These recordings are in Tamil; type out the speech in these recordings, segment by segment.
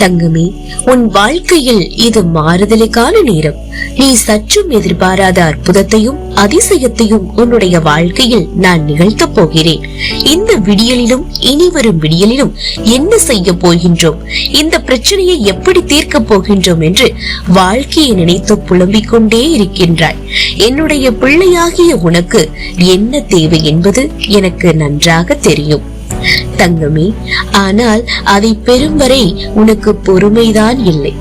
தங்கமே உன் வாழ்க்கையில் இது மாறுதலுக்கான நேரம். நீ சற்றும் எதிர்பாராத அற்புதத்தையும் அதிசயத்தையும் உன்னுடைய வாழ்க்கையில் நான் நிகழ்த்தப் போகிறேன். இந்த விடியலிலும் இனி வரும் விடியலிலும் என்ன செய்ய போகின்றோம்? இந்த பிரச்சனையை எப்படி தீர்க்கப் போகின்றோம் என்று வாழ்க்கையை நினைத்து புலம்பிக் கொண்டே இருக்கின்றாய். என்னுடைய பிள்ளையாகிய உனக்கு என்ன தேவை என்பது எனக்கு நன்றாக தெரியும். தங்கமே ஆனால் அதை பெறும் வரை உனக்கு பொறுமைதான் இல்லை.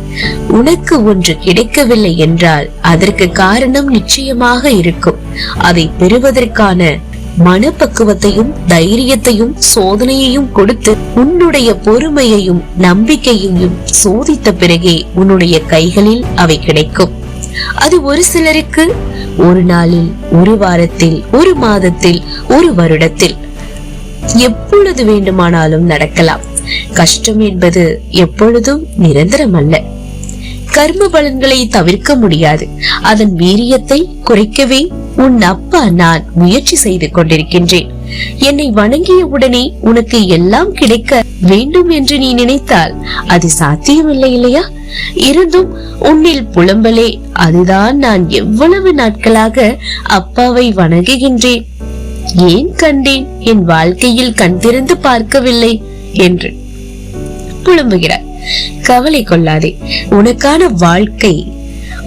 உனக்கு ஒன்று கிடைக்கவில்லை என்றால் அதற்கு காரணம் நிச்சயமாக இருக்கும். அதை பெறுவதற்கான மனப்பக்குவத்தையும் தைரியத்தையும் சோதனையையும் கொடுத்து உன்னுடைய பொறுமையையும் நம்பிக்கையையும் சோதித்த பிறகே உன்னுடைய கைகளில் அவை கிடைக்கும். அது ஒரு சிலருக்கு ஒரு நாளில் ஒரு வாரத்தில் ஒரு மாதத்தில் ஒரு வருடத்தில். எப்பொழுது வேண்டுமானாலும் நடக்கலாம். கஷ்டம் என்பது எப்பொழுதும் நிரந்தரம் அல்ல கர்ம பலன்களை தவிர்க்க முடியாது. அதன் வீரியத்தை குறைக்கவே உன் அப்பா நான் முயற்சி செய்து கொண்டிருக்கின்றேன். என்னை வணங்கிய உடனே உனக்கு எல்லாம் கிடைக்க வேண்டும் என்று நீ நினைத்தால் அது சாத்தியமில்லை இல்லையா? இருந்தும் உன்னில் புலம்பலே அதுதான் நான் எவ்வளவு நாட்களாக அப்பாவை வணங்குகின்றேன். ஏன் கண்டேன்? என் வாழ்க்கையில் கண் திறந்து பார்க்கவில்லை என்று. புலம்புகிறார். கவலை கொள்ளாதே. உனக்கான வாழ்க்கை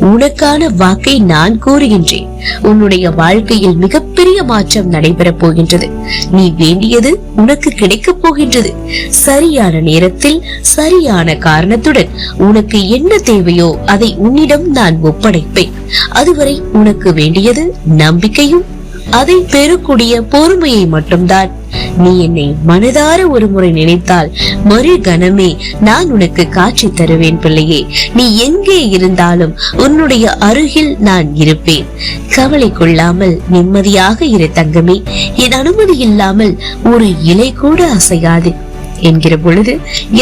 உனக்கான வாக்கை நான் கூறுகின்றேன். உன்னுடைய வாழ்க்கையில் மிகப்பெரிய மாற்றம் நடைபெறப் போகின்றது. நீ வேண்டியது உனக்கு கிடைக்கப் போகின்றது. சரியான நேரத்தில் சரியான காரணத்துடன் உனக்கு என்ன தேவையோ அதை உன்னிடம் நான் ஒப்படைப்பேன். அதுவரை உனக்கு வேண்டியது நம்பிக்கையும் அதை பெறக்கூடிய பொறுமையை மட்டும்தான். நீ என்னை மனதார ஒரு முறை நினைத்தால் மறு கணமே நான் உனக்கு காட்சி தருவேன் பிள்ளையே. நீ எங்கே இருந்தாலும் உன்னுடைய அருகில் நான் இருப்பேன். கவலை கொள்ளாமல் நிம்மதியாக இரு தங்கமே. என் அனுமதி இல்லாமல் ஒரு இலை கூட அசையாது. என்கிற பொழுது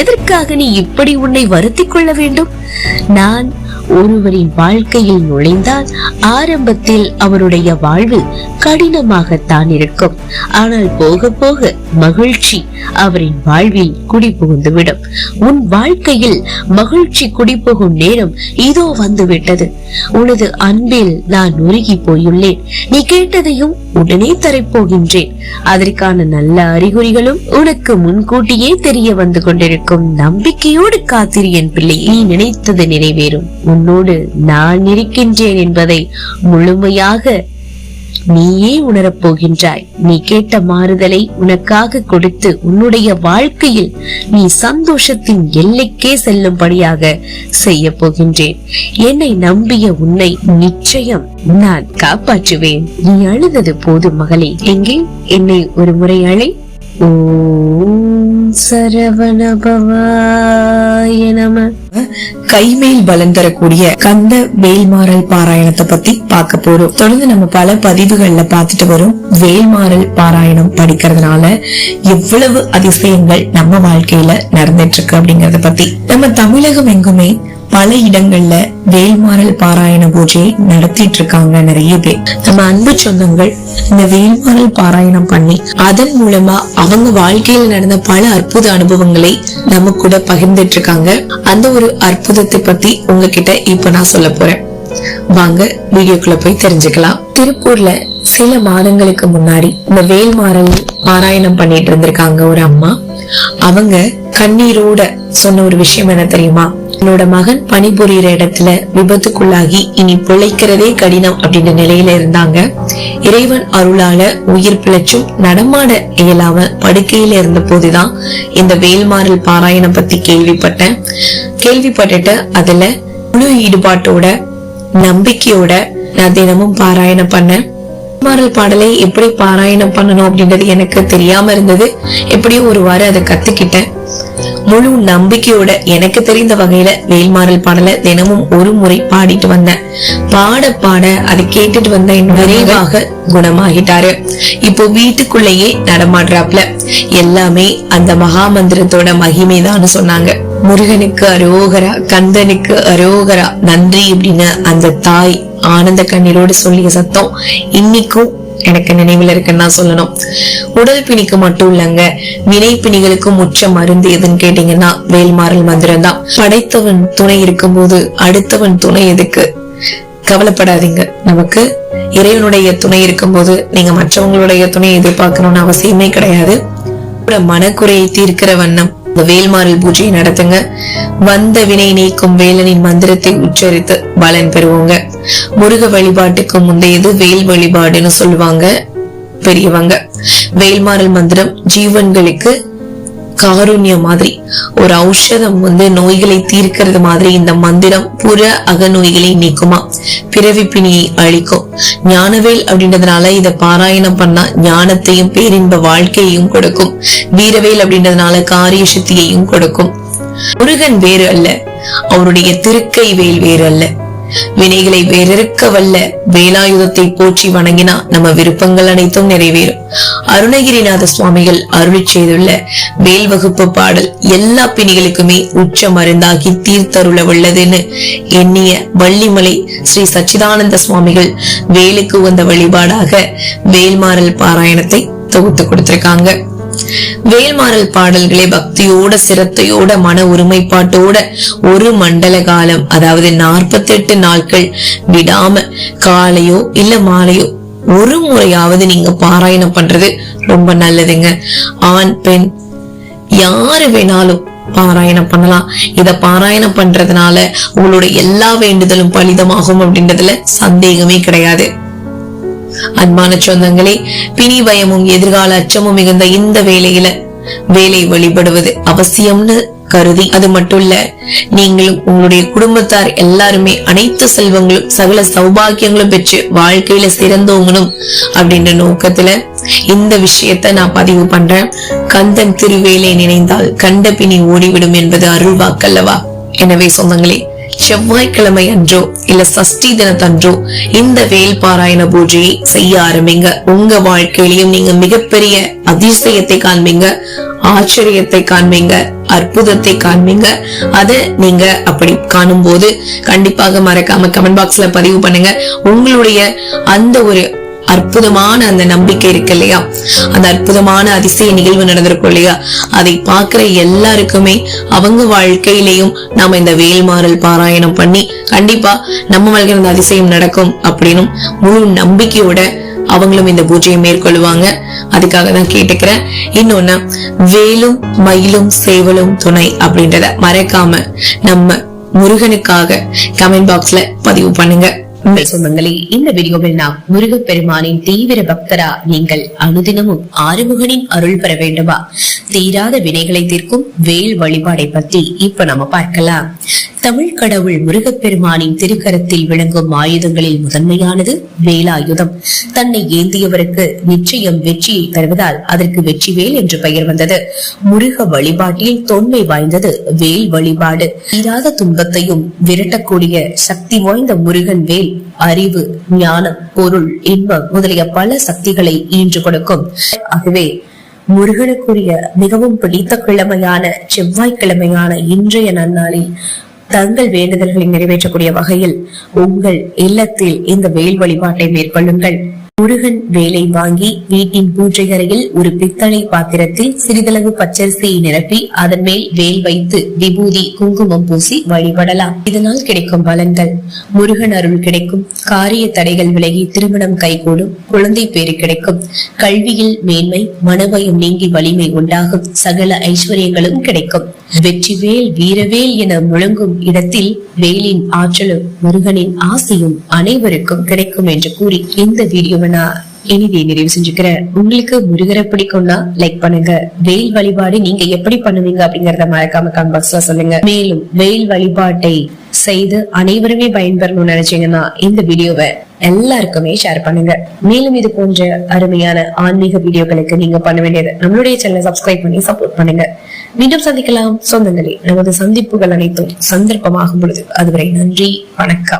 எதற்காக நீ இப்படி உன்னை வருத்திக் கொள்ள வேண்டும்? நான் ஒருவரின் வாழ்க்கையில் நுழைந்தால் ஆரம்பத்தில் அவருடைய வாழ்வு கடினமாகத்தான் இருக்கும். ஆனால் போக போக மகிழ்ச்சி அவரின் வாழ்வில் குடிபுகுந்துவிடும். உன் வாழ்க்கையில் மகிழ்ச்சி குடிபுகும் நேரம் இதோ வந்துவிட்டது. உனது அன்பில் நான் உருகி போயுள்ளேன். நீ கேட்டதையும் உடனே தரப்போகின்றேன். அதற்கான நல்ல அறிகுறிகளும் உனக்கு முன்கூட்டியே தெரிய வந்து கொண்டிருக்கும் நம்பிக்கையோடு காத்திரு என் பிள்ளை. நீ நினைத்தது நிறைவேறும். உன்னோடு நான் இருக்கின்றேன் என்பதை முழுமையாக நீயே உணரப் போகின்றாய். நீ கேட்ட மாறுதலை உனக்காக கொடுத்து உன்னுடைய வாழ்க்கையில் நீ சந்தோஷத்தின் எல்லைக்கே செல்லும்படியாக செய்ய போகின்றேன். என்னை நம்பிய உன்னை நிச்சயம் நான் காப்பாற்றுவேன். நீ அழுதது போது மகளே. எங்கே? என்னை ஒரு முறை அழை. கைமேல் பலன் தரக்கூடிய கந்த வேல்மாறல் பாராயணத்தை பத்தி பார்க்க போறோம். தொடர்ந்து நம்ம பல பதிவுகள்ல பார்த்துட்டு வரும். வேல்மாறல் பாராயணம் படிக்கிறதுனால எவ்வளவு அதிசயங்கள் நம்ம வாழ்க்கையில நடந்துட்டு இருக்கு அப்படிங்கறத பத்தி. நம்ம தமிழகம் எங்குமே பல இடங்கள்ல வேல்மாறல் பாராயண பூஜையை நடத்திட்டு இருக்காங்க நிறைய பேர். நம்ம அன்பு சொந்தங்கள் இந்த வேல்மாறல் பாராயணம் பண்ணி அதன் மூலமா அவங்க வாழ்க்கையில நடந்த பல அற்புத அனுபவங்களை நம்ம கூட பகிர்ந்துட்டு இருக்காங்க அந்த ஒரு அற்புதத்தை பத்தி உங்ககிட்ட இப்ப நான் சொல்ல போறேன். வாங்க வீடியோக்குள்ள போய் தெரிஞ்சுக்கலாம். திருப்பூர்ல சில மாதங்களுக்கு முன்னாடி இந்த வேல்மாறல் பாராயணம் பண்ணிட்டு இருந்திருக்காங்க ஒரு அம்மா. அவங்க கண்ணீரோட சொன்ன ஒரு விஷயம் என்ன தெரியுமா? என்னோட மகன் பணிபுரியிற இடத்துல விபத்துக்குள்ளாகி இனி பிழைக்கிறதே கடினம் அப்படின்ற நிலையில இருந்தாங்க. இறைவன் அருளால உயிர் பிழைச்சும் நடமாட இயலாம படுக்கையில இருந்த போதுதான் இந்த வேல்மாறல் பாராயணம் பத்தி கேள்விப்பட்டேன். கேள்விப்பட்டுட்டு அதுல முழு ஈடுபாட்டோட நம்பிக்கையோட நான் தினமும் பாராயணம் பண்ணேன். மாறல் பாடலை எப்படி பாராயணம் பண்ணணும் அப்படின்றது எனக்கு தெரியாம இருந்தது. எப்படியோ ஒரு வாரம் அதை கத்துக்கிட்டேன். முழு நம்பிக்கையோட எனக்கு தெரிந்த வகையில வேல்மாறல் பாடலை தினமும் ஒரு முறை பாடிட்டு வந்தேன். பாட பாட அதை கேட்டுட்டு வந்த என் விரைவாக குணமாகிட்டாரு. இப்போ வீட்டுக்குள்ளேயே நடமாடுறாப்ல. எல்லாமே அந்த மகாமந்திரத்தோட மகிமைதான்னு சொன்னாங்க. முருகனுக்கு அரோகரா கந்தனுக்கு அரோகரா. நன்றி அப்படின்னு அந்த தாய் ஆனந்த கண்ணீரோடு சொல்லிய சத்தம் இன்னைக்கும் எனக்கு நினைவுல இருக்குன்னு தான் சொல்லணும். உடல் பிணிக்கு மட்டும் இல்லங்க. வினை பிணிகளுக்கும் உச்ச மருந்து எதுன்னு கேட்டீங்கன்னா வேல்மாறல் மந்திரம் தான். படைத்தவன் துணை இருக்கும்போது அடுத்தவன் துணை எதுக்கு? கவலைப்படாதீங்க. நமக்கு இறைவனுடைய துணை இருக்கும்போது நீங்க மற்றவங்களுடைய துணையை எதிர்பார்க்கணும்னு அவசியமே கிடையாது. மனக்குறையை தீர்க்கிற வண்ணம் வேல்மாறல் பூஜையை நடத்துங்க. வந்த வினை நீக்கும் வேலனின் மந்திரத்தை உச்சரித்து பலன் பெறுவோங்க. முருக வழிபாட்டுக்கு முந்தையது வேல் வழிபாடுன்னு சொல்லுவாங்க பெரியவங்க. வேல்மாறல் மந்திரம் ஜீவன்களுக்கு காருண்யம் மாதிரி ஒரு ஔஷதம் வந்து நோய்களை தீர்க்கிறது மாதிரி இந்த மந்திரம் புற அக நோய்களை நீக்குமா? பிறவி பிணியை அழிக்கும். ஞானவேல் அப்படின்றதுனால இத பாராயணம் பண்ணா ஞானத்தையும் பேரின்ப வாழ்க்கையையும் கொடுக்கும். வீரவேல் அப்படின்றதுனால காரிய சக்தியையும் கொடுக்கும். முருகன் வேறு அல்ல. அவருடைய திருக்கை வேல் வேறு அல்ல. வினைகளை வேறறுக்க வல்ல வேலாயுதத்தை போற்றி வணங்கினா நம்ம விருப்பங்கள் அனைத்தும் நிறைவேறும். அருணகிரிநாத சுவாமிகள் அருளி செய்துள்ள வேல் வகுப்பு பாடல் எல்லா பிணிகளுக்குமே உச்ச மருந்தாகி தீர்த்தருள உள்ளதுன்னு எண்ணிய வள்ளிமலை ஸ்ரீ சச்சிதானந்த சுவாமிகள் வேலுக்கு வந்த வழிபாடாக வேல்மாறல் பாராயணத்தை தொகுத்து கொடுத்திருக்காங்க. வேல்மாறல் பாடல்களை பக்தியோட சிரத்தையோட மன ஒருமைப்பாட்டோட ஒரு மண்டல காலம் அதாவது 48 நாட்கள் விடாம காலையோ இல்ல மாலையோ ஒரு முறையாவது நீங்க பாராயணம் பண்றது ரொம்ப நல்லதுங்க. ஆண் பெண் யாரு வேணாலும் பாராயணம் பண்ணலாம். இத பாராயணம் பண்றதுனால உங்களோட எல்லா வேண்டுதலும் பலிதமாகும் அப்படின்றதுல சந்தேகமே கிடையாது. அன்பான சொந்தங்களே பிணி பயமும் எதிர்கால அச்சமும் மிகுந்த இந்த வேலையில வேலை வழிபடுவது அவசியம்னு கருதி அது மட்டும் இல்ல நீங்களும் உங்களுடைய குடும்பத்தார் எல்லாருமே அனைத்து செல்வங்களும் சகல சௌபாகியங்களும் பெற்று வாழ்க்கையில சிறந்தவங்களும் அப்படின்ற நோக்கத்துல இந்த விஷயத்த நான் பதிவு பண்றேன். கந்தன் திருவேலை நினைந்தால் கண்ட பிணி ஓடிவிடும் என்பது அருள்வாக்கல்லவா எனவே சொந்தங்களே செவ்வாய்க்கிழமை அன்றோ இல்ல சஷ்டி தினத்தன்றோ இந்த வேல் பாராயண பூஜையை செய்ய ஆரம்பிங்க. உங்க வாழ்க்கையிலையும் நீங்க மிகப்பெரிய அதிசயத்தை காண்பீங்க ஆச்சரியத்தை காண்பீங்க அற்புதத்தை காண்பீங்க. அத நீங்க அப்படி காணும் போது கண்டிப்பாக மறக்காம கமெண்ட் பாக்ஸ்ல பதிவு பண்ணுங்க. உங்களுடைய அந்த ஒரு அற்புதமான அந்த நம்பிக்கை இருக்கு இல்லையா? அந்த அற்புதமான அதிசய நிகழ்வு நடந்திருக்கும் இல்லையா? அதை பார்க்கிற எல்லாருக்குமே அவங்க வாழ்க்கையிலையும் நாம இந்த வேல்மாறல் பாராயணம் பண்ணி கண்டிப்பா நம்ம வாழ்க்கை அந்த அதிசயம் நடக்கும் அப்படின்னும் முழு நம்பிக்கையோட அவங்களும் இந்த பூஜையை மேற்கொள்வாங்க. அதுக்காக தான் கேட்டுக்கிறேன். இன்னொன்னு வேலும் மயிலும் சேவலும் துணை அப்படின்றத மறக்காம நம்ம முருகனுக்காக கமெண்ட் பாக்ஸ்ல பதிவு பண்ணுங்க. உங்கள் சொந்தங்களே இந்த வீடியோவில் நாம் முருகப்பெருமானின் தீவிர பக்தரா நீங்கள் அனுதினமும் ஆறுமுகனின் அருள் பெற வேண்டுமா? தீராத வினைகளை தீர்க்கும் வேல் வழிபாடை பற்றி இப்ப நம்ம பார்க்கலாம். தமிழ் கடவுள் முருகப்பெருமானின் திருக்கரத்தில் விளங்கும் ஆயுதங்களில் முதன்மையானது வேலாயுதம். தன்னை ஏந்தியவருக்கு நிச்சயம் வெற்றியை தருவதால் அதற்கு வெற்றி வேல் என்று பெயர் வந்தது. முருக வழிபாட்டில் தொன்மை வாய்ந்தது வேல் வழிபாடு. தீராத துன்பத்தையும் விரட்டக்கூடிய சக்தி வாய்ந்த முருகன் வேல் அறிவு ஞானம் பொருள் இன்பம் முதலிய பல சக்திகளை ஈன்று கொடுக்கும். ஆகவே முருகனுக்குரிய மிகவும் பிடித்த கிழமையான செவ்வாய்க்கிழமையான இன்றைய நன்னாளில் தங்கள் வேண்டுதல்களை நிறைவேற்றக்கூடிய வகையில் உங்கள் இல்லத்தில் இந்த வேல் வழிபாட்டை மேற்கொள்ளுங்கள். முருகன் வேலை வாங்கி வீட்டின் பூஜை அறையில் ஒரு பித்தளை பாத்திரத்தில் சிறிதளவு பச்சரிசியை நிரப்பி அதன் மேல் வேல் வைத்து விபூதி குங்குமம் பூசி வழிபடலாம். இதனால் கிடைக்கும் பலன்கள். முருகன் அருள் கிடைக்கும். காரிய தடைகள் விலகி திருமணம் கைகூடும். குழந்தை பேறு கிடைக்கும். கல்வியில் மேன்மை மனபயம் நீங்கி வலிமை உண்டாகும். சகல ஐஸ்வர்யங்களும் கிடைக்கும். வெற்றி வேல் வீரவேல் என முழங்கும் இடத்தில் வேலின் ஆற்றலும் முருகனின் ஆசையும் அனைவருக்கும் கிடைக்கும் என்று கூறி இந்த வீடியோவை நான் இனிதே நிறைவு செஞ்சுக்கிறேன் உங்களுக்கு முருகரை பிடிக்கும்னா லைக் பண்ணுங்க. வெயில் வழிபாடு நீங்க எப்படி பண்ணுவீங்க அப்படிங்கறத மறக்காம கமெண்ட் பாக்ஸ்ல சொல்லுங்க. மேலும் வெயில் வழிபாட்டை செய்து அனைவருமே பயன்பெறணும்னு நினைச்சீங்கன்னா இந்த வீடியோவை எல்லாருக்குமே ஷேர் பண்ணுங்க. மேலும் இது போன்ற அருமையான ஆன்மீக வீடியோக்களுக்கு நீங்க பண்ண வேண்டியது நம்மளுடைய சேனலை சப்ஸ்கிரைப் பண்ணி சப்போர்ட் பண்ணுங்க. மீண்டும் சந்திக்கலாம். சொந்தங்களே நமது சந்திப்புகள் அனைத்தும் சந்தர்ப்பமாகும் பொழுது. அதுவரை நன்றி வணக்கம்.